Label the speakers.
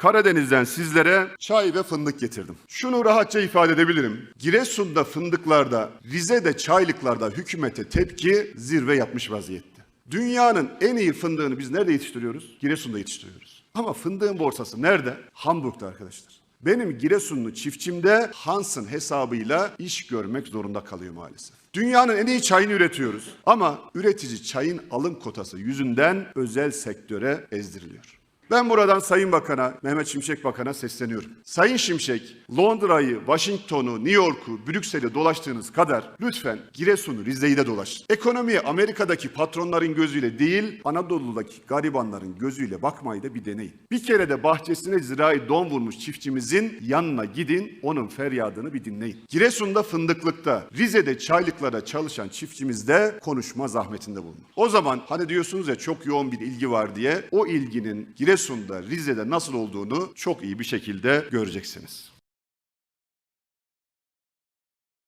Speaker 1: Karadeniz'den sizlere çay ve fındık getirdim. Şunu rahatça ifade edebilirim. Giresun'da fındıklarda, Rize'de çaylıklarda hükümete tepki zirve yapmış vaziyette. Dünyanın en iyi fındığını biz nerede yetiştiriyoruz? Giresun'da yetiştiriyoruz. Ama fındığın borsası nerede? Hamburg'da arkadaşlar. Benim Giresunlu çiftçimde Hans'ın hesabıyla iş görmek zorunda kalıyor maalesef. Dünyanın en iyi çayını üretiyoruz ama üretici çayın alım kotası yüzünden özel sektöre ezdiriliyor. Ben buradan Sayın Bakan'a, Mehmet Şimşek Bakan'a sesleniyorum. Sayın Şimşek, Londra'yı, Washington'u, New York'u, Brüksel'i dolaştığınız kadar lütfen Giresun'u, Rize'yi de dolaşın. Ekonomiye Amerika'daki patronların gözüyle değil, Anadolu'daki garibanların gözüyle bakmayı da bir deneyin. Bir kere de bahçesine zirai don vurmuş çiftçimizin yanına gidin, onun feryadını bir dinleyin. Giresun'da fındıklıkta, Rize'de çaylıklara çalışan çiftçimizde konuşma zahmetinde bulunun. O zaman hani diyorsunuz ya çok yoğun bir ilgi var diye, o ilginin Giresun'da, Rize'de nasıl olduğunu çok iyi bir şekilde göreceksiniz.